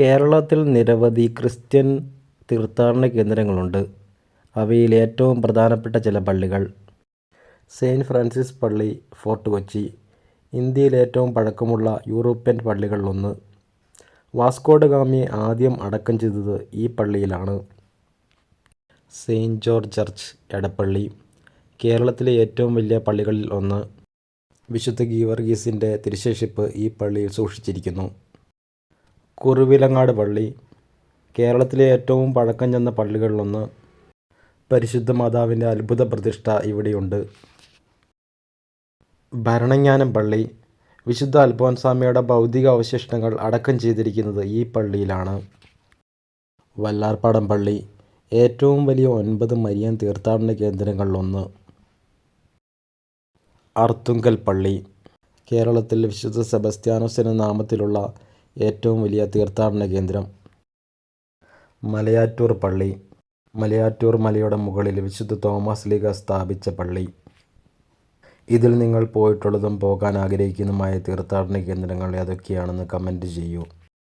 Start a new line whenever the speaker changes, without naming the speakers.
കേരളത്തിൽ നിരവധി ക്രിസ്ത്യൻ തീർത്ഥാടന കേന്ദ്രങ്ങളുണ്ട്. അവയിൽ ഏറ്റവും പ്രധാനപ്പെട്ട ചില പള്ളികൾ. സെയിന്റ് ഫ്രാൻസിസ് പള്ളി, ഫോർട്ട് കൊച്ചി. ഇന്ത്യയിൽ ഏറ്റവും പഴക്കമുള്ള യൂറോപ്യൻ പള്ളികളിലൊന്ന്. വാസ്കോഡ് ഗാമിയെ ആദ്യം അടക്കം ചെയ്തത് ഈ പള്ളിയിലാണ്. Saint George church, Edappally. കേരളത്തിലെ ഏറ്റവും വലിയ പള്ളികളിൽ ഒന്ന്. വിശുദ്ധ ഗീവർഗീസിന്റെ തിരുശേഷിപ്പ് ഈ പള്ളിയിൽ സൂക്ഷിച്ചിരിക്കുന്നു. കുറവിലങ്ങാട് പള്ളി. കേരളത്തിലെ ഏറ്റവും പഴക്കം ചെന്ന പള്ളികളിലൊന്ന്. പരിശുദ്ധ മാതാവിന്റെ അത്ഭുത പ്രതിഷ്ഠ ഇവിടെയുണ്ട്. ഭരണങ്ങാനം പള്ളി. വിശുദ്ധ അൽഫോൻസാമിയുടെ ഭൗതിക അവശിഷ്ടങ്ങൾ അടക്കം ചെയ്തിരിക്കുന്നത് ഈ പള്ളിയിലാണ്. വല്ലാർപ്പാടം പള്ളി. ഏറ്റവും വലിയ ഒൻപത് മരിയൻ തീർത്ഥാടന കേന്ദ്രങ്ങളിലൊന്ന്. അർത്തുങ്കൽ പള്ളി. കേരളത്തിൽ വിശുദ്ധ സെബസ്ത്യാനോസിന് നാമത്തിലുള്ള ഏറ്റവും വലിയ തീർത്ഥാടന കേന്ദ്രം. മലയാറ്റൂർ പള്ളി. മലയാറ്റൂർ മലയുടെ മുകളിൽ വിശുദ്ധ തോമസ് ലീഗ സ്ഥാപിച്ച പള്ളി. ഇതിൽ നിങ്ങൾ പോയിട്ടുള്ളതും പോകാൻ ആഗ്രഹിക്കുന്നതുമായ തീർത്ഥാടന കേന്ദ്രങ്ങൾ ഏതൊക്കെയാണെന്ന് കമന്റ് ചെയ്യൂ.